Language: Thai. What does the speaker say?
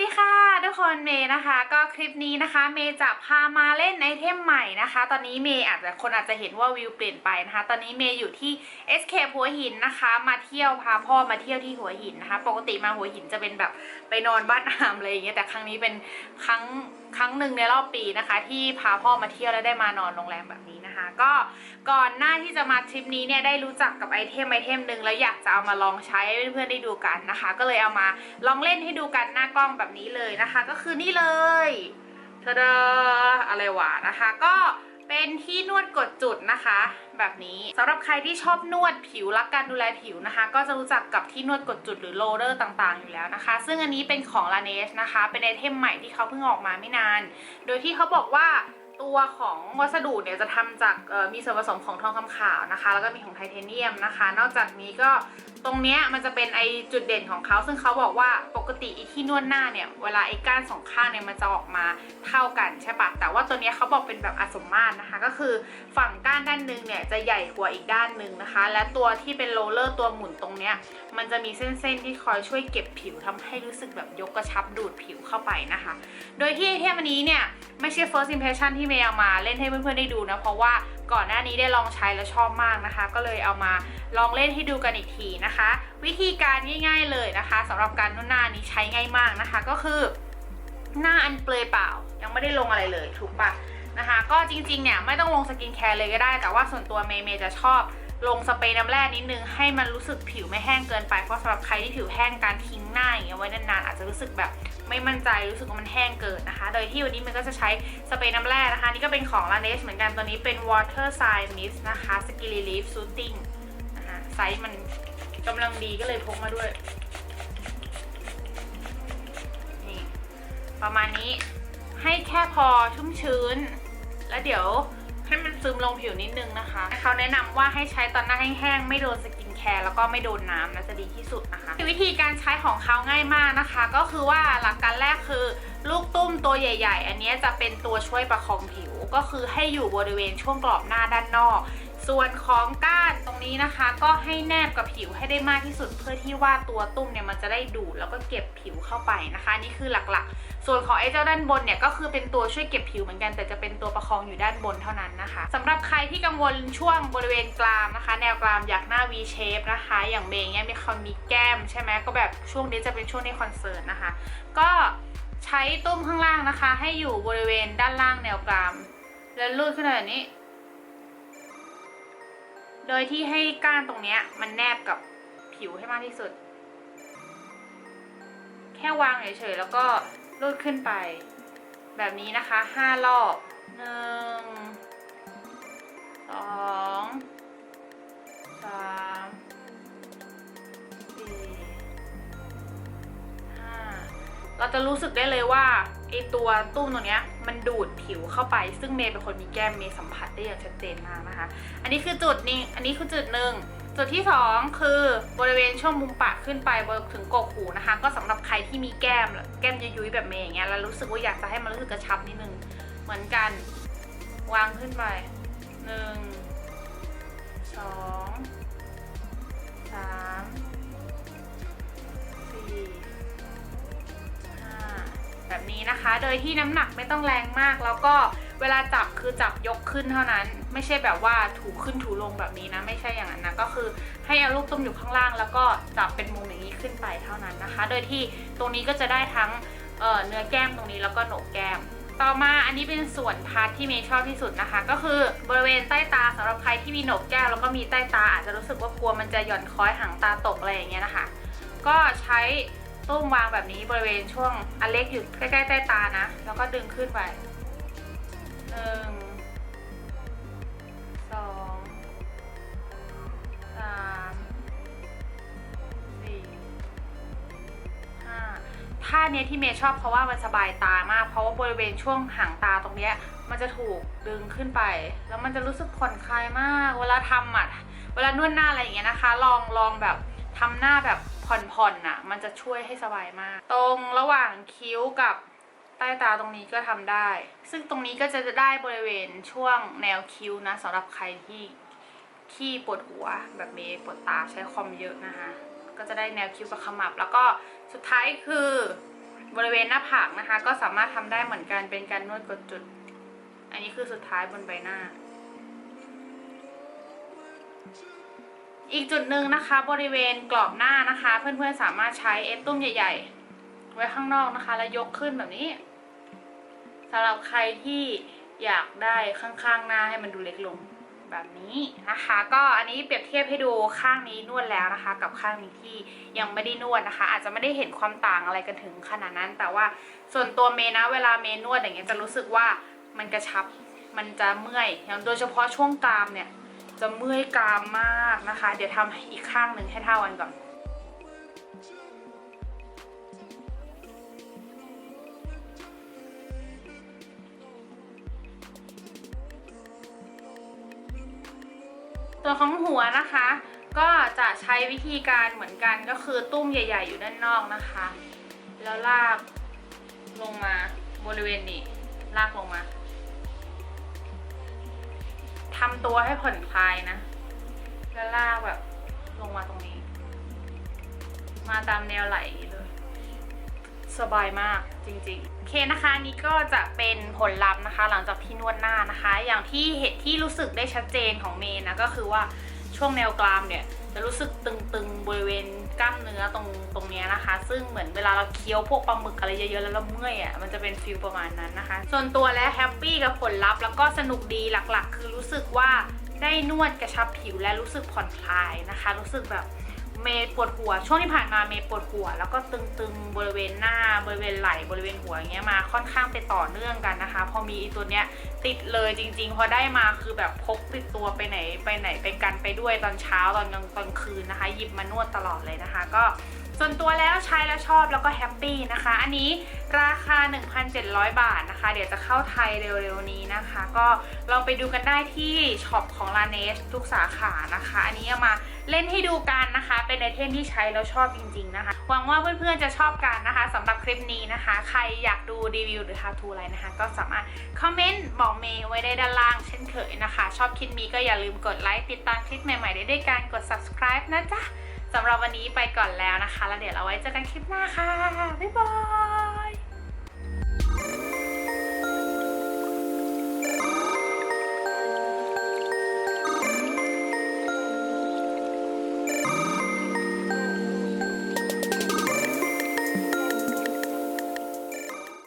ดีค่ะ ทุกคนเมย์นะคะ ก็คลิปนี้นะคะ เมย์จะพามาเล่นไอเทมใหม่นะคะ ตอนนี้เมย์อาจจะคนอาจจะเห็นว่าวิวเปลี่ยนไปนะคะ ตอนนี้เมย์อยู่ที่ SK หัวหินนะคะ มาเที่ยวพาพ่อมาเที่ยวที่หัวหินนะคะ ปกติมาหัวหินจะเป็นแบบไปนอนบ้านอามอะไรอย่างเงี้ยแต่ครั้งนี้เป็นครั้งครั้งหนึ่งในรอบปีนะคะ ที่พาพ่อมาเที่ยวแล้วได้มานอนโรงแรมแบบนี้นะคะ ก็ก่อนหน้าที่จะมาทริปนี้เนี่ยได้รู้จักกับไอเทมไอเทมหนึ่งแล้วอยากจะเอามาลองใช้ให้เพื่อนๆได้ดูกันนะคะ ก็เลยเอามาลองเล่นให้ดูกันหน้ากล้องแบบนี้เลยนะคะก็คือนี่เลยทะดออะไรวะนะคะ ก็เป็นที่นวดกดจุดนะคะ แบบนี้สำหรับใครที่ชอบนวดผิวรักการดูแลผิวนะคะ ก็จะรู้จักกับที่นวดกดจุดหรือโรลเลอร์ต่างๆ อยู่แล้วนะคะ ซึ่งอันนี้เป็นของ l a n e s นะคะ เป็นไอเทมใหม่ที่เขาเพิ่งออกมาไม่นาน โดยที่เขาบอกว่า ตัวของวัสดุเนี่ยจะทำจากมีส่วนผสมของทองคำขาวนะคะ แล้วก็มีของไทเทเนียมนะคะ นอกจากนี้ก็ตรงเนี้ยมันจะเป็นไอจุดเด่นของเขา ซึ่งเขาบอกว่าปกติไอที่นวดหน้าเนี่ยเวลาไอก้านสองข้างเนี่ยมันจะออกมาเท่ากันใช่ปะแต่ว่าตัวเนี้ยเขาบอกเป็นแบบอสมมาตรนะคะ ก็คือฝั่งก้านด้านหนึงเนี่ยจะใหญ่กว่าอีกด้านหนึ่งนะคะ และตัวที่เป็นโรลเลอร์ตัวหมุนตรงเนี้ยมันจะมีเส้นๆที่คอยช่วยเก็บผิวทำให้รู้สึกแบบยกกระชับดูดผิวเข้าไปนะคะ โดยที่ไอเทมอันนี้เนี่ยไม่ใช่ first impression ที่เมย์เอามาเล่นให้เพื่อนๆได้ดูนะเพราะว่าก่อนหน้านี้ได้ลองใช้แล้วชอบมากนะคะ ก็เลยเอามาลองเล่นให้ดูกันอีกทีนะคะ วิธีการง่าย ๆเลยนะคะสำหรับการนวดหน้านี้ใช้ง่ายมากนะคะ ก็คือหน้าอันเปลือยเปล่า ยังไม่ได้ลงอะไรเลยถูกปะนะคะ ก็จริงๆเนี่ยไม่ต้องลงสกินแคร์เลยก็ได้ แต่ว่าส่วนตัวเมย์เมย์จะชอบ ลงสเปรย์น้ำแร่นิดนึงให้มันรู้สึกผิวไม่แห้งเกินไป เพราะสำหรับใครที่ผิวแห้งการทิ้งหน้าอย่างเงี้ยไว้นานๆอาจจะรู้สึกแบบไม่มั่นใจรู้สึกว่ามันแห้งเกินนะคะ โดยที่วันนี้มันก็จะใช้สเปรย์น้ำแร่นะคะ นี่ก็เป็นของ l a n e s เหมือนกันตัวนี้เป็น water sign mist นะคะ skin relief soothing นะคะไซส์มันกำลังดีก็เลยพกมาด้วยนี่ประมาณนี้ให้แค่พอชุ่มชื้น แล้วเดี๋ยว ให้มันซึมลงผิวนิดนึงนะคะเขาแนะนำว่าให้ใช้ตอนหน้าแห้งๆ ไม่โดนสกินแคร์แล้วก็ไม่โดนน้ำนะจะดีที่สุดนะคะ วิธีการใช้ของเขาง่ายมากนะคะ ก็คือว่าหลักการแรกคือ ลูกตุ้มตัวใหญ่ ๆ อันนี้จะเป็นตัวช่วยประคองผิวก็คือให้อยู่บริเวณช่วงกรอบหน้าด้านนอก ส่วนของก้านตรงนี้นะคะ ก็ให้แนบกับผิวให้ได้มากที่สุด เพื่อที่ว่าตัวตุ้มเนี่ยมันจะได้ดูดแล้วก็เก็บผิวเข้าไปนะคะนี่คือหลักๆ ส่วนของไอ้เจ้าด้านบนเนี่ยก็คือเป็นตัวช่วยเก็บผิวเหมือนกันแต่จะเป็นตัวประคองอยู่ด้านบนเท่านั้นนะคะสำหรับใครที่กังวลช่วงบริเวณกรามนะคะ แนวกรามอยากหน้า V shape นะคะ อย่างเมย์เนี่ยมีคนมีแก้มใช่ไหมก็แบบช่วงนี้จะเป็นช่วงที่คอนเสิร์ตนะคะ ก็ใช้ตุ้มข้างล่างนะคะ ให้อยู่บริเวณด้านล่างแนวกราม แล้วลูดขึ้นแบบนี้ โดยที่ให้ก้านตรงเนี้ย มันแนบกับผิวให้มากที่สุด แค่วางเฉยๆแล้วก็ลูดขึ้นไป แบบนี้นะคะห้ารอบหนึ่งสองสามสี่ห้าเราจะรู้สึกได้เลยว่าไอตัวตุ้มตรงเนี้ย มันดูดผิวเข้าไป ซึ่งเมย์เป็นคนมีแก้มเมย์สัมผัสได้อย่างชัดเจนมากนะคะ อันนี้คือจุดนี้อันนี้คือจุดหนึ่งจุดที่สองคือบริเวณช่วงมุมปากขึ้นไปบนถึงกกหูนะคะ ก็สำหรับใครที่มีแก้มแก้มยุยๆแบบเมย์อย่างเงี้ยแล้วรู้สึกว่าอยากจะให้มันรู้สึกกระชับนิดนึงเหมือนกัน วางขึ้นไปหนึ่งสอง นี้นะคะ โดยที่น้ำหนักไม่ต้องแรงมาก แล้วก็เวลาจับคือจับยกขึ้นเท่านั้น ไม่ใช่แบบว่าถูขึ้นถูลงแบบนี้นะ ไม่ใช่อย่างนั้นนะ ก็คือให้เอาลูกตุ้มอยู่ข้างล่าง แล้วก็จับเป็นมุมอย่างนี้ขึ้นไปเท่านั้นนะคะ โดยที่ตรงนี้ก็จะได้ทั้งเเนื้อแก้มตรงนี้แล้วก็โหนกแก้มต่อมาอันนี้เป็นส่วนพาร์ทที่เมย์ชอบที่สุดนะคะ ก็คือบริเวณใต้ตาสำหรับใครที่มีโหนกแก้มแล้วก็มีใต้ตาอาจจะรู้สึกว่ากลัวมันจะหย่อนคล้อยหางตาตกอะไรอย่างเงี้ยนะคะ ก็ใช้ ตุ้มวางแบบนี้บริเวณช่วงอันเล็กอยู่ใกล้ๆใต้ตานะ แล้วก็ดึงขึ้นไปหนึ่งสองสามสี่ห้าท่าเนี้ยที่เมย์ชอบเพราะว่ามันสบายตามาก เพราะว่าบริเวณช่วงหางตาตรงเนี้ยมันจะถูกดึงขึ้นไป แล้วมันจะรู้สึกผ่อนคลายมาก เวลาทำอะ เวลานวดหน้าอะไรอย่างเงี้ยนะคะ ลองลองแบบ ทำหน้าแบบผ่อนๆน่ะ มันจะช่วยให้สบายมาก ตรงระหว่างคิ้วกับใต้ตาตรงนี้ก็ทำได้ ซึ่งตรงนี้ก็จะได้บริเวณช่วงแนวคิ้วนะสำหรับใครที่ขี้ปวดหัวแบบเมย์ปวดตาใช้คอมเยอะนะคะ ก็จะได้แนวคิ้วกับขมับ แล้วก็สุดท้ายคือบบริเวณหน้าผากนะคะ ก็สามารถทำได้เหมือนกันเป็นการนวดกดจุด อันนี้คือสุดท้ายบนใบหน้า อีกจุดหนึ่งนะคะบริเวณกรอบหน้านะคะ เพื่อนๆสามารถใช้เอสตุ้มใหญ่ๆ ไว้ข้างนอกนะคะ แล้วยกขึ้นแบบนี้สำหรับใครที่อยากได้ข้างๆหน้าให้มันดูเล็กลงแบบนี้นะคะ ก็อันนี้เปรียบเทียบให้ดูข้างนี้นวดแล้วนะคะ กับข้างนี้ที่ยังไม่ได้นวดนะคะ อาจจะไม่ได้เห็นความต่างอะไรกันถึงขนาดนั้น แต่ว่าส่วนตัวเมนะเวลาเมนวดอย่างเงี้ยจะรู้สึกว่ามันกระชับมันจะเมื่อยอย่างโดยเฉพาะช่วงกรามเนี่ย จะเมื่อยกรามมากนะคะ เดี๋ยวทำอีกข้างหนึ่งให้เท่ากันก่อนตัวของหัวนะคะ ก็จะใช้วิธีการเหมือนกันก็คือตุ้มใหญ่ ๆ อยู่ด้านนอกนะคะ แล้วลากลงมาบริเวณนี้ลากลงมา ทำตัวให้ผ่อนคลายนะ แล้วลากแบบลงมาตรงนี้ มาตามแนวไหลเลย สบายมากจริงๆโอเคนะคะนนี้ก็จะเป็นผลลัพธ์นะคะ หลังจากที่นวดหน้านะคะ อย่างที่เห็นที่รู้สึกได้ชัดเจนของเมย์นะก็คือว่าช่วงแนวกรามเนี่ย จะรู้สึกตึงๆบริเวณ กล้ามเนื้อตรงตรงเนี้ยนะคะ ซึ่งเหมือนเวลาเราเคี้ยวพวกปลาหมึกอะไรเยอะๆแล้วเราเมื่อยอะมันจะเป็นฟิลประมาณนั้นนะคะ ส่วนตัวแล้วแฮปปี้กับผลลัพธ์แล้วก็สนุกดีหลักๆ คือรู้สึกว่าได้นวดกระชับผิวและรู้สึกผ่อนคลายนะคะ รู้สึกแบบ เมย์ปวดหัว ช่วงที่ผ่านมาเมย์ปวดหัว แล้วก็ตึงๆบริเวณหน้าบริเวณไหล่บริเวณหัวอย่างเงี้ยมาค่อนข้างไปต่อเนื่องกันนะคะ พอมีอตัวเนี้ยติดเลยจริง ๆ พอได้มาคือแบบพกติดตัวไปไหนไปไหนไปกันไปด้วยตอนเช้าตอนกลางตอนคืนนะคะหยิบมานวดตลอดเลยนะคะ ก็ ส่วนตัวแล้วใช้แล้วชอบแล้วก็แฮปปี้นะคะ อันนี้ราคา 1,700 บาทนะคะ เดี๋ยวจะเข้าไทยเร็วๆนี้นะคะ ก็ลองไปดูกันได้ที่ช็อปของ l a n e ทุกสาขานะคะ อันนี้มาเล่นให้ดูกันนะคะ เป็นไอเทมที่ใช้แล้วชอบจริงๆนะคะ หวังว่าเพื่อนๆจะชอบกันนะคะสำหรับคลิปนี้นะคะ ใครอยากดูรีวิวหรือ how to อะไรนะคะ ก็สามารถคอมเมนต์บอกเมย์ไว้ได้ด้านล่างเช่นเคยนะคะ ชอบคลิปนี้ก็อย่าลืมกดไลค์ติดตามคลิปใหม่ๆได้ด้วยการกด subscribe นะจ๊ะ สำหรับวันนี้ไปก่อนแล้วนะคะ แล้วเดี๋ยวเราไว้เจอกันคลิปหน้าค่ะ บ๊ายบาย